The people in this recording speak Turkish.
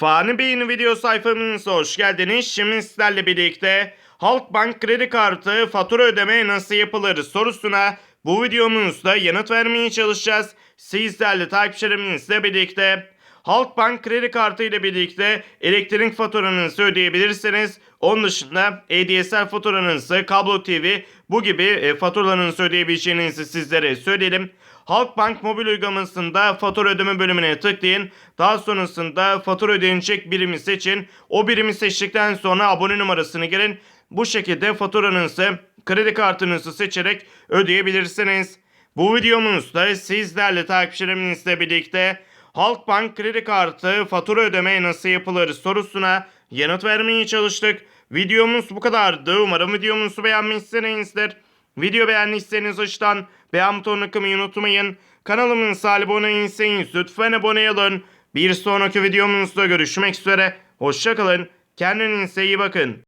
Fani Bey'in video sayfamıza hoş geldiniz. Şimdi sizlerle birlikte Halkbank kredi kartı fatura ödeme nasıl yapılır sorusuna bu videomuzda yanıt vermeye çalışacağız. Sizlerle takipçilerimizle birlikte Halkbank kredi kartı ile birlikte elektrik faturanızı ödeyebilirsiniz. Onun dışında ADSL faturanızı, kablo TV bu gibi e, faturalarınızı ödeyebileceğinizi sizlere söyleyelim. Halkbank mobil uygulamasında fatura ödeme bölümüne tıklayın. Daha sonrasında fatura ödenecek birimi seçin. O birimi seçtikten sonra abone numarasını girin. Bu şekilde faturanızı, kredi kartınızı seçerek ödeyebilirsiniz. Bu videomuzda sizlerle takipçilerimizle birlikte Halkbank kredi kartı fatura ödeme nasıl yapılır sorusuna yanıt vermeye çalıştık. Videomuz bu kadardı. Umarım videomuzu beğenmişsinizdir. Video beğendiyseniz aşağıdan beğen butonuna kılmayı unutmayın. Kanalımıza abone değilseniz lütfen abone olun. Bir sonraki videomuzda görüşmek üzere. Hoşçakalın. Kendinize iyi bakın.